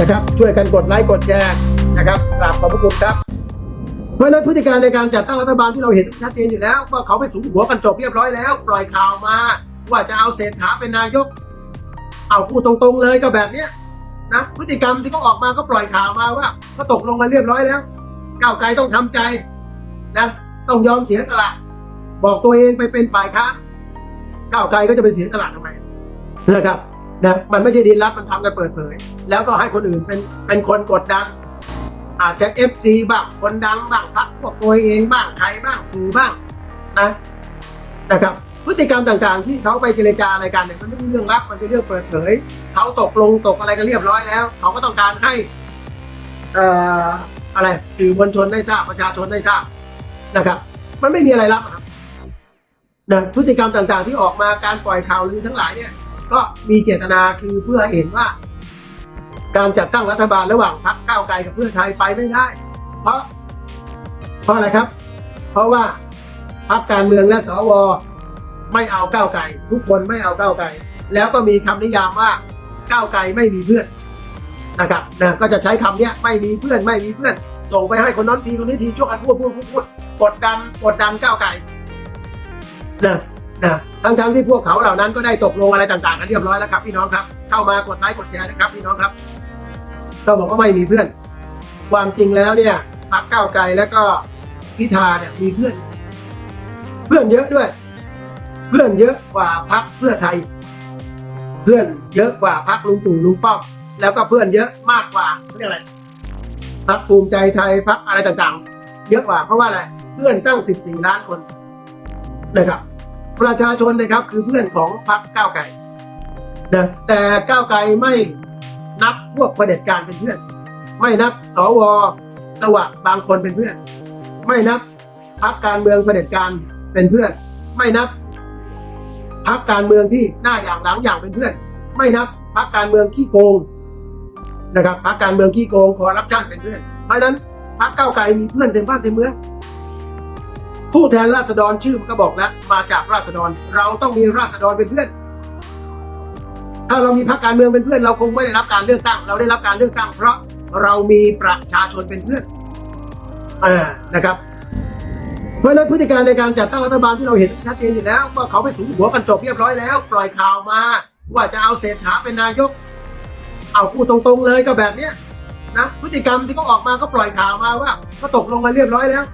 นะครับ ช่วยกันกดไลค์กดแชร์นะครับกราบขอบพระคุณครับเพราะนั้นพฤติการในการจัดตั้งรัฐบาลที่เราเห็นชัดเจนอยู่แล้วว่าเขาไปสูงหัวกันจบเรียบร้อยแล้ว ปล่อยข่าวมา ว่าจะเอาเศรษฐาเป็นนายก เอาพูดตรงๆเลยก็แบบเนี้ยนะพฤติกรรมที่เขาออกมาก็ปล่อยข่าวมาว่าก็ตกลงกันเรียบร้อยแล้วก้าวไกลต้องทำใจนะต้องยอมเสียสละบอกตัวเองไปเป็นฝ่ายค้านก้าวไกลก็จะไปเสียสละทำไมนะครับ นะมันไม่ใช่ดินรับมันทำกันเปิดเผย แล้วก็ให้คนอื่นเป็นเป็นคนกดดัน อาจจะเอฟซีบ้างคนดังบ้างพักพวกตัวเองบ้างใครบ้างสื่อบ้างนะนะครับ พฤติกรรมต่างๆ ที่เขาไปเจรจาอะไรกันเนี่ยมันไม่ใช่เรื่องลับมันเป็นเรื่องเปิดเผยเขาตกลงตกอะไรกันเรียบร้อยแล้ว เขาก็ต้องการให้เอ่ออะไรสื่อมวลชนได้ทราบประชาชนได้ทราบนะครับ มันไม่มีอะไรลับอะครับนะพฤติกรรมต่างๆ ที่ออกมาการปล่อยข่าวลือทั้งหลายเนี่ย ก็มีเจตนาคือเพื่อให้เห็นว่า การจัดตั้งรัฐบาลระหว่างพรรคก้าวไกลกับเพื่อไทยไปไม่ได้ เพราะ เพราะอะไรครับ เพราะว่าพรรคการเมืองและสวไม่เอาก้าวไกลทุกคนไม่เอาก้าวไกลแล้วก็มีคำนิยามว่าก้าวไกลไม่มีเพื่อนนะครับนะก็จะใช้คำเนี้ยไม่มีเพื่อนไม่มีเพื่อน ส่งไปให้คนนั้นทีคนนี้ทีช่วยกันพูดพูดพูดพูดกดดันกดดันก้าวไกลนะ นะทั้งทั้งๆที่พวกเขาเหล่านั้นก็ได้ตกลงอะไรต่างๆกันเรียบร้อยแล้วครับพี่น้องครับ เข้ามากดไลค์กดแชร์นะครับพี่น้องครับก็บอกว่าไม่มีเพื่อน ความจริงแล้วเนี่ยพรรคก้าวไกลแล้วก็พิธาเนี่ยมีเพื่อน เพื่อนเยอะด้วย เพื่อนเยอะกว่าพรรคเพื่อไทย เพื่อนเยอะกว่าพรรคลุงตู่ลุงป้อมแล้วก็เพื่อนเยอะมากกว่าเรียกอะไรพรรคภูมิใจไทยพรรคอะไรต่างๆ เยอะกว่าเพราะว่าอะไรเพื่อนตั้ง 14 ล้านคนนะครับ ประชาชนนะครับคือเพื่อนของพรรคก้าวไกลนะแต่ก้าวไกลไม่นับพวกประเด็จการเป็นเพื่อน ไม่นับสวสวัสดิ์บางคนเป็นเพื่อน ไม่นับพักการเมืองประเด็จการเป็นเพื่อน ไม่นับพักการเมืองที่หน้าอย่างหลังอย่างเป็นเพื่อน ไม่นับพักการเมืองขี้โกงนะครับพักการเมืองขี้โกงคอร์รัปชันเป็นเพื่อน เพราะนั้นพักเก้าวไกลมีเพื่อนเต็มบ้านเต็มเมือง ผู้แทนราษฎรชื่อมันก็บอกแล้วมาจากราษฎรเราต้องมีราษฎรเป็นเพื่อน ถ้าเรามีพรรคการเมืองเป็นเพื่อน เราคงไม่ได้รับการเลือกตั้ง เราได้รับการเลือกตั้ง เพราะเรามีประชาชนเป็นเพื่อนอ่านะครับเพราะนั้นพฤติการในการจัดตั้งรัฐบาลที่เราเห็นชัดเจนอยู่แล้วว่าเขาไปสูงหัวกันจบเรียบร้อยแล้ว ปล่อยข่าวมา ว่าจะเอาเศรษฐาเป็นนายก เอาพูดตรงๆเลยก็แบบเนี้ยนะพฤติกรรมที่เขาออกมาก็ปล่อยข่าวมาว่าก็ตกลงกันเรียบร้อยแล้ว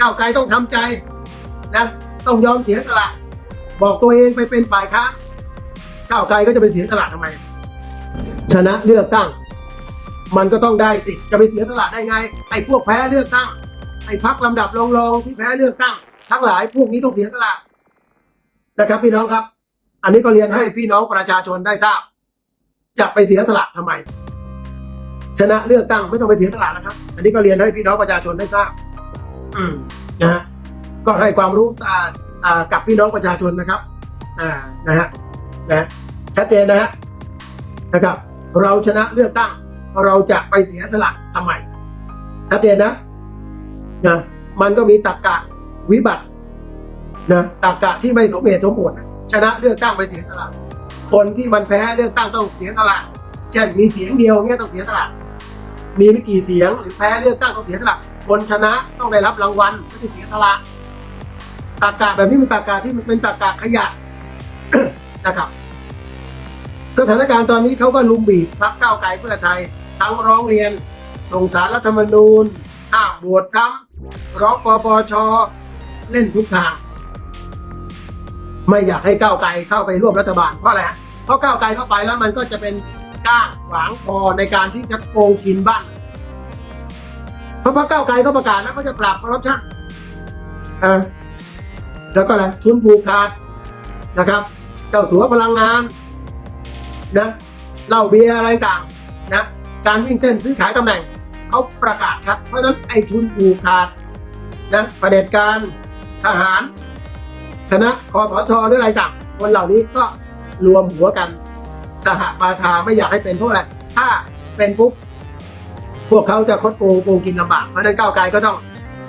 ก้าวไกลต้องทำใจนะต้องยอมเสียสละ บอกตัวเองไปเป็นฝ่ายค้านก้าวไกลก็จะไปเสียสละทำไม ชนะเลือกตั้ง มันก็ต้องได้สิจะไปเสียสละได้ไงไอ้พวกแพ้เลือกตั้งไอ้พักลำดับรองๆที่แพ้เลือกตั้ง ทั้งหลายพวกนี้ต้องเสียสละนะครับพี่น้องครับ อันนี้ก็เรียนให้พี่น้องประชาชนได้ทราบ จะไปเสียสละทำไม ชนะเลือกตั้งไม่ต้องไปเสียสละนะครับ อันนี้ก็เรียนให้พี่น้องประชาชนได้ทราบ นะก็ให้ความรู้กับพี่น้องประชาชนนะครับนะฮะนะชัดเจนนะฮะนะครับ เราชนะเลือกตั้ง เราจะไปเสียสละทำไมชัดเจนนะนะมันก็มีตรรกะวิบัตินะตรรกะที่ไม่สมเหตุสมผลชนะเลือกตั้งไปเสียสละคนที่มันแพ้เลือกตั้งต้องเสียสละเช่นมีเสียงเดียวเงี้ยต้องเสียสละมีไม่กี่เสียงหรือแพ้เลือกตั้งต้องเสียสละ คนชนะต้องได้รับรางวัลไม่ได้เสียสละตรรกะแบบนี้มันตรรกะที่มันเป็นตรรกะขยะนะครับ สถานการณ์ตอนนี้เขาก็ลุมบีบพักเก้าไกลเพื่อไทย ทั้งร้องเรียน ส่งสารรัฐธรรมนูญห้าบวชซ้ำร้องปปชเล่นทุกทาง ไม่อยากให้ก้าวไกลเข้าไปร่วมรัฐบาลเพราะอะไรฮะเพราะก้าวไกลเข้าไปแล้วมันก็จะเป็นก้างขวางคอในการที่จะโกงกินบ้าน เพราะพรรคก้าวไกลเขาประกาศแล้วเขาจะปราบคอร์รัปชันอ่าแล้วก็อะไรทุนผูกขาดนะครับ เจ้าสัวพลังงานนะเหล้าเบียร์อะไรต่างนะการวิ่งเต้นซื้อขายตำแหน่งเขาประกาศชัดเพราะฉะนั้นไอ้ทุนผูกขาดนะประเด็จการทหาร คณะคอสชหรืออะไรต่างคนเหล่านี้ก็รวมหัวกัน สหปาทาไม่อยากให้เป็นเพราะอะไรถ้าเป็นปุ๊บ พวกเขาจะคดโกงโกงกินลำบากเพราะฉะนั้นก้าวไกลก็ต้อง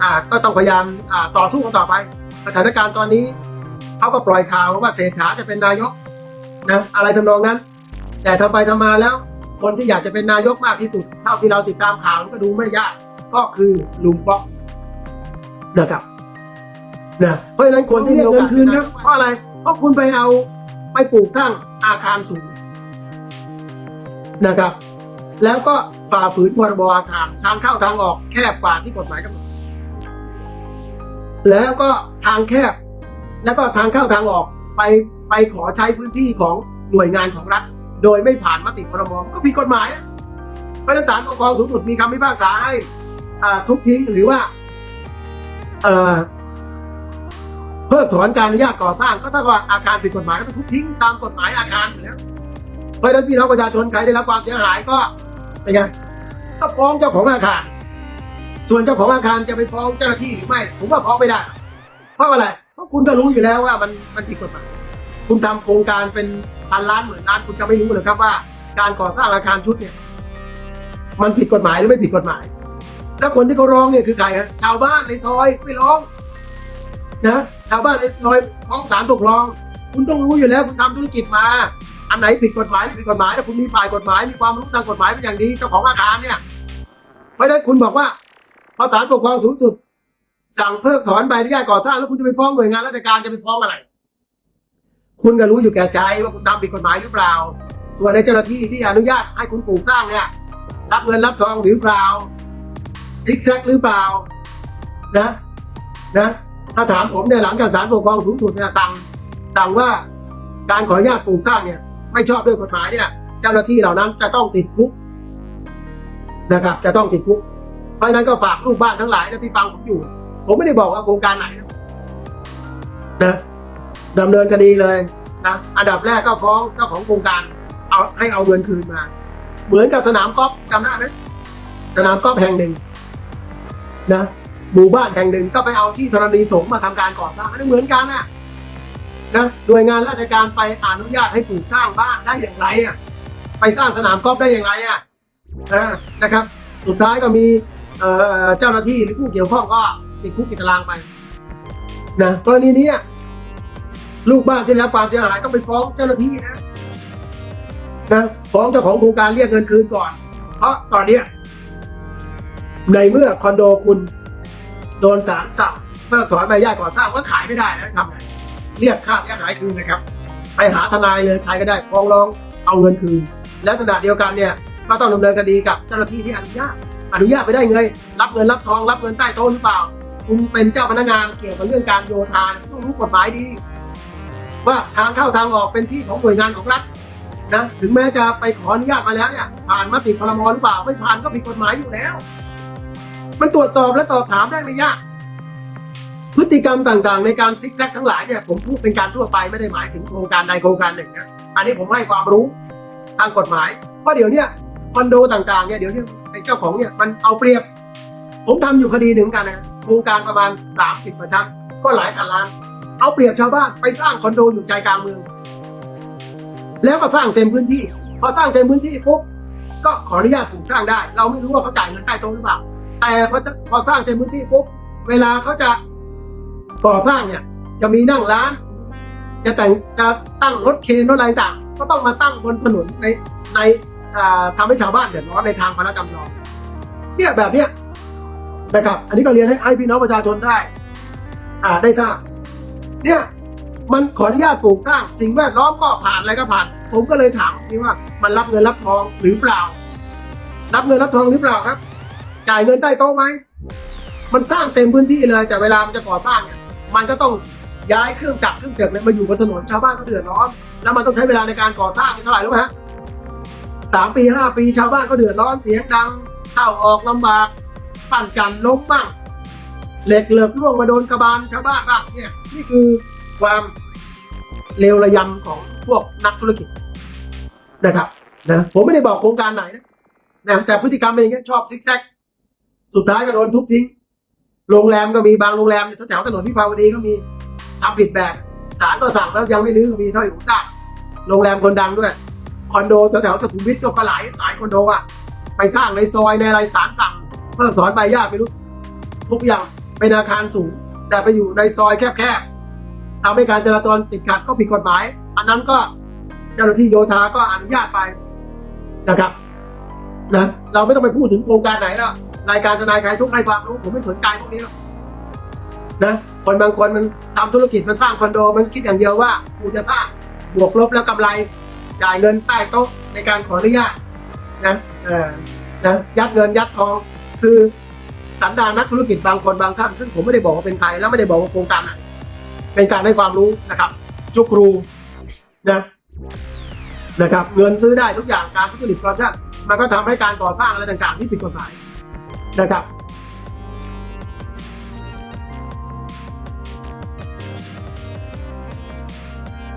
อ่าก็ต้องพยายามอ่าต่อสู้กันต่อไปสถานการณ์ตอนนี้เขาก็ปล่อยข่าวว่าเศรษฐาจะเป็นนายกนะอะไรทำนองนั้น แต่ทำไปทำมาแล้วคคนที่อยากจะเป็นนายกมากที่สุด เท่าที่เราติดตามข่าวก็ดูไม่ยาก ก็คือลุงป๊อกนะครับนะเพราะฉะนั้นคนที่มีโอกาสคืนครับเพราะอะไรเพราะคุณไปเอาไปปลูกสร้างอาคารสูงนะครับ แล้วก็ ฝ่าฝืนพรบอาคารทางเข้าทางออกแคบกว่าที่กฎหมายกำหนดแล้วก็ทางแคบ แล้วก็ทางเข้าทางออกไปไปขอใช้พื้นที่ของหน่วยงานของรัฐ โดยไม่ผ่านมติครมก็ผิดกฎหมายพราะฉะนั้นศาลปกครองสูงสุดมีคำพิพากษาให้ทุบทิ้งหรือว่าเอ่อเพิกถอนการอนุญาตก่อสร้างก็ถ้าว่าอาคารผิดกฎหมายก็ต้องทุบทิ้งตามกฎหมายอาคารอยู่แล้วเพราะฉะนั้นพี่น้องประชาชนใครได้รับความเสียหายก็เป็นไง ก็ฟ้องเจ้าของอาคาร ส่วนเจ้าของอาคารจะไปฟ้องเจ้าหน้าที่หรือไม่ ผมว่าฟ้องไม่ได้ เพราะอะไร เพราะคุณก็รู้อยู่แล้วว่ามันมันผิดกฎหมาย คุณทำโครงการเป็นพันล้านหมื่นล้านคุณจะไม่รู้เหรือครับว่า การก่อสร้างอาคารชุดเนี่ย มันผิดกฎหมายหรือไม่ผิดกฎหมาย แล้วคนที่เขาร้องเนี่ยคือใครฮะชาวบ้านในซอยไม่ร้องนะชาวบ้านในซอยฟ้องศาลปกครอง คุณต้องรู้อยู่แล้วคุณทำธุรกิจมาอันไหนผิดกฎหมายผิดกฎหมายถ้าคุณมีฝ่ายกฎหมายมีความรู้ทางกฎหมายเป็นอย่างดีเจ้าของอาคารเนี่ย เพราะฉะนั้นคุณบอกว่าพอศาลปกครองสูงสุด สั่งเพิกถอนใบอนุญาตก่อสร้างแล้วคุณจะไปฟ้องหน่วยงานราชการจะไปฟ้องอะไร คุณก็รู้อยู่แก่ใจว่าคุณทำผิดกฎหมายหรือเปล่า ส่วนในเจ้าหน้าที่ที่อนุญาตให้คุณปลูกสร้างเนี่ยรับเงินรับทองหรือเปล่าซิกแซกหรือเปล่านะนะถ้าถามผมเนี่ยหลังจากศาลปกครองสูงสุดเนี่ยสั่งสั่งว่าการขออนุญาตปลูกสร้างเนี่ยไม่ชอบด้วยกฎหมายเนี่ย เจ้าหน้าที่เหล่านั้นจะต้องติดคุก นะครับ จะต้องติดคุก เพราะฉะนั้นก็ฝากลูกบ้านทั้งหลายนะที่ฟังผมอยู่ ผมไม่ได้บอกว่าโครงการไหนนะนะดำเนินคดีเลยนะอันดับแรกก็ฟ้องเจ้าของโครงการ เอาให้เอาเงินคืนมา เหมือนกับสนามกอล์ฟจำได้ไหมสนามกอล์ฟแห่งหนึ่งนะหมู่บ้านแห่งหนึ่งก็ไปเอาที่ธรณีสงฆ์มาทำการก่อสร้างอันนี้เหมือนกันนะนะหน่วยงานราชการไปอนุญาตให้ปลูกสร้างบ้านได้อย่างไรอะไปสร้างสนามกอล์ฟได้อย่างไรอะ นะครับ สุดท้ายก็มีเจ้าหน้าที่หรือผู้เกี่ยวข้องก็ติดคุกติดตารางไปนะกรณีนี้ลูกบ้านที่ได้รับความเสียหายต้องไปฟ้องเจ้าหน้าที่นะนะฟ้องเจ้าของโครงการเรียกเงินคืนก่อน เพราะตอนเนี้ในเมื่อคอนโดคุณโดนศาลสั่งเพิกถอนใบอนุญาตก่อสร้างก็ขายไม่ได้แล้วทำไงเรียกค่าเสียหายคืนนะครับ ไปหาทนายเลยใครก็ได้ฟ้องร้องเอาเงินคืน และขณะเดียวกันเนี่ย ก็ต้องดำเนินคดีกับเจ้าหน้าที่ที่อนุญาตอนุญาตไปได้ไงรับเงินรับทองรับเงินใต้โต๊ะหรือเปล่า คุณเป็นเจ้าพนักงานเกี่ยวกับเรื่องการโยธาต้องรู้กฎหมายดี ว่าทางเข้าทางออกเป็นที่ของหน่วยงานของรัฐนะถึงแม้จะไปขออนุญาตมาแล้วเนี่ยผ่านมติครมหรือเปล่า ไม่ผ่านก็ผิดกฎหมายอยู่แล้ว มันตรวจสอบและสอบถามได้ไม่ยากพฤติกรรมต่างๆ ในการซิกแซกทั้งหลายเนี่ยผมพูดเป็นการทั่วไปไม่ได้หมายถึงโครงการใดโครงการหนึ่งนะอันนี้ผมให้ความรู้ทางกฎหมายเพราะเดี๋ยวนี้ คอนโดต่างๆเนี่ยเดี๋ยวนี้ไอ้เจ้าของเนี่ยมันเอาเปรียบ ผมทำอยู่คดีหนึ่งกันนะโครงการประมาณ 30กว่าชั้น ก็หลายพันล้าน เอาเปรียบชาวบ้านไปสร้างคอนโดอยู่ใจกลางเมือง แล้วก็สร้างเต็มพื้นที่ พอสร้างเต็มพื้นที่ปุ๊บก็ขออนุญาตปลูกสร้างได้ เราไม่รู้ว่าเขาจ่ายเงินใต้โต๊ะหรือเปล่า แต่พอพอสร้างเต็มพื้นที่ปุ๊บเวลาเขาจะก่อสร้างเนี่ยจะมีนั่งร้าน จะแต่งจะตั้งรถเคนรถอะไรต่างก็ต้องมาตั้งบนถนนในใน อ่าทำให้ชาวบ้านเดือดร้อนในทางพระราชจำลองเนี่ยแบบเนี้ยนะครับ อันนี้ก็เรียนให้ให้พี่น้องประชาชนได้ อ่าได้ทราบเนี่ยมันขออนุญาตปลูกสร้าง สิ่งแวดล้อมก็ผ่านอะไรก็ผ่าน ผมก็เลยถามนี่ว่ามันรับเงินรับทองหรือเปล่า รับเงินรับทองหรือเปล่าครับ จ่ายเงินใต้โต๊ะไหมมันสร้างเต็มพื้นที่เลย แต่เวลามันจะก่อสร้างเนี่ยมันก็ต้องย้ายเครื่องจักรเครื่องจักรเนี่ยมาอยู่บนถนนชาวบ้านก็เดือดร้อนแล้วมันต้องใช้เวลาในการก่อสร้างเท่าไหร่รู้ไหมฮะ สามปีห้าปีชาวบ้านก็เดือดร้อนเสียงดัง เข้าออกลำบากปั่นจันล้มบ้างเหล็กเหลือกร่วงมาโดนกระบาลชาวบ้านบ้างเนี่ยนี่คือความเลวระยำของพวกนักธุรกิจนะครับนะผมไม่ได้บอกโครงการไหนนะนะแต่พฤติกรรมเป็นอย่างเงี้ยชอบซิกแซกสุดท้ายก็โดนทุบทิ้ง โรงแรมก็มีบางโรงแรมแถวถนนพิพาวดีก็มีทำผิดแบบศาลก็สั่งแล้วยังไม่รื้อก็มีเท่าอยู่ทราโรงแรมคนดังด้วย คอนโดแถวๆสุขุมวิทก็หลายหลายคอนโดอะไปสร้างในซอยในอะไรศาลสั่งเพิกถอนใบอนุญาตไม่รู้ทุกอย่างเป็นอาคารสูง แต่ไปอยู่ในซอยแคบๆทำให้การจราจรติดขัดก็ผิดกฎหมาย อันนั้นก็เจ้าหน้าที่โยธาก็อนุญาตไปนะครับนะเราไม่ต้องไปพูดถึงโครงการไหนแล้วรายการทนายใคลายทุกให้ความรู้ผมไม่สนใจพวกนี้หรอกนะคนบางคนมันทำธุรกิจมันสร้างคอนโด มันคิดอย่างเดียวว่ากูจะสร้างบวกลบแล้วกำไร จ่ายเงินใต้โต๊ะในการขออนุญาตนะเออนะยัดเงินยัดทอง คือสันดานนักธุรกิจบางคนบางท่าน ซึ่งผมไม่ได้บอกว่าเป็นใครแล้วไม่ได้บอกว่าโครงการไหนเป็นการให้ความรู้นะครับ จุกรูนะนะครับ เงินซื้อได้ทุกอย่างการทุจริตคอร์รัปชันมันก็ทำให้การก่อสร้างอะไรต่างๆที่ผิดกฎหมายนะครับ